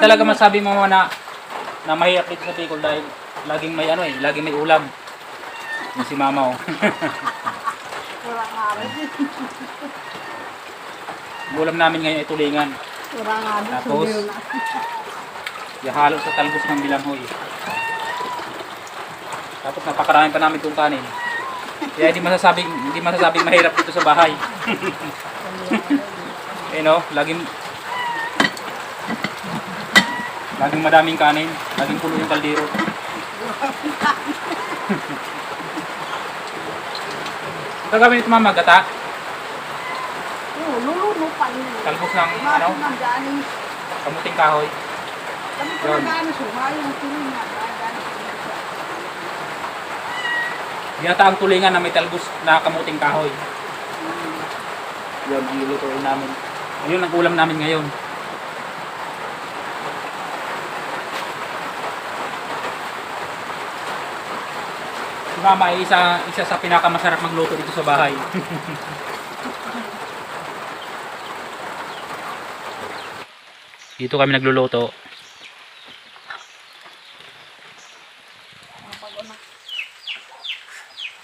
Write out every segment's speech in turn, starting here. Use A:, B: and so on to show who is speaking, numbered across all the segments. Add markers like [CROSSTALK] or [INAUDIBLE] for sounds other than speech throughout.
A: talaga masabi mo na na mahirap dito sa Bicol dahil laging may ano eh, laging may ulam. Yung si mama oh. [LAUGHS]
B: Wala nga rin.
A: Ulam namin ngayon ay tulingan.
B: Wala nga rin.
A: Tapos. Yahalo sa talbos ng bilamhoy. Tapos napakarami pa namin itong kanin. Kaya hindi masasabing, hindi masasabing mahirap dito sa bahay. [LAUGHS] eh no, laging laging madaming kanin, laging puno yung kaldero. Ito gawin ito mama, gata,
B: Oo, luluno pa rin.
A: talbos ng ano, kamuting kahoy.
B: Kami ko nagano sumayo ng tuloy na. Nandaan.
A: Ginataang tulingan na may talbos na kamuting kahoy. Yun ang lulutuin namin. Ayun ang ulam namin ngayon. Si Mama ay isa, isa sa pinakamasarap magluto dito sa bahay. dito kami nagluluto.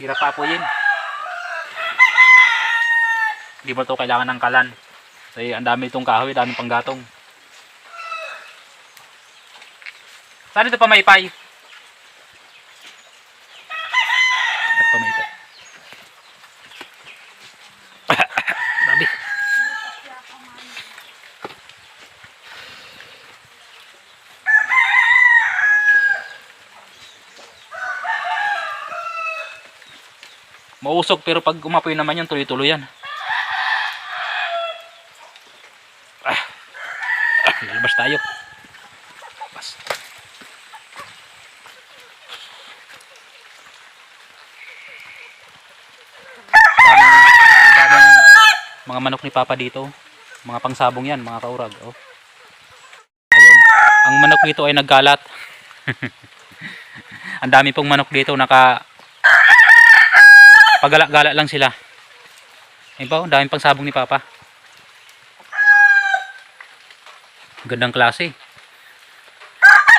A: Hirap pa po yun. Hindi mo to kailangan ng kalan. Kasi ang dami itong kahoy, dami pang gatong. Saan ito pamaypay? At pamaypay. Grabe. Mausok pero pag umapoy naman yan, tuloy-tuloy yan. Ah. Ah, Lalabas tayo. Daming, daming [LAUGHS] mga manok ni Papa dito. Mga pangsabong yan, mga kaurag. Oh. Ayun. Ang manok dito ay nagkalat. [LAUGHS] Ang dami pong manok dito naka Pagala-gala lang sila. Ayun pa, daming pangsabong ni Papa. Gandang klase.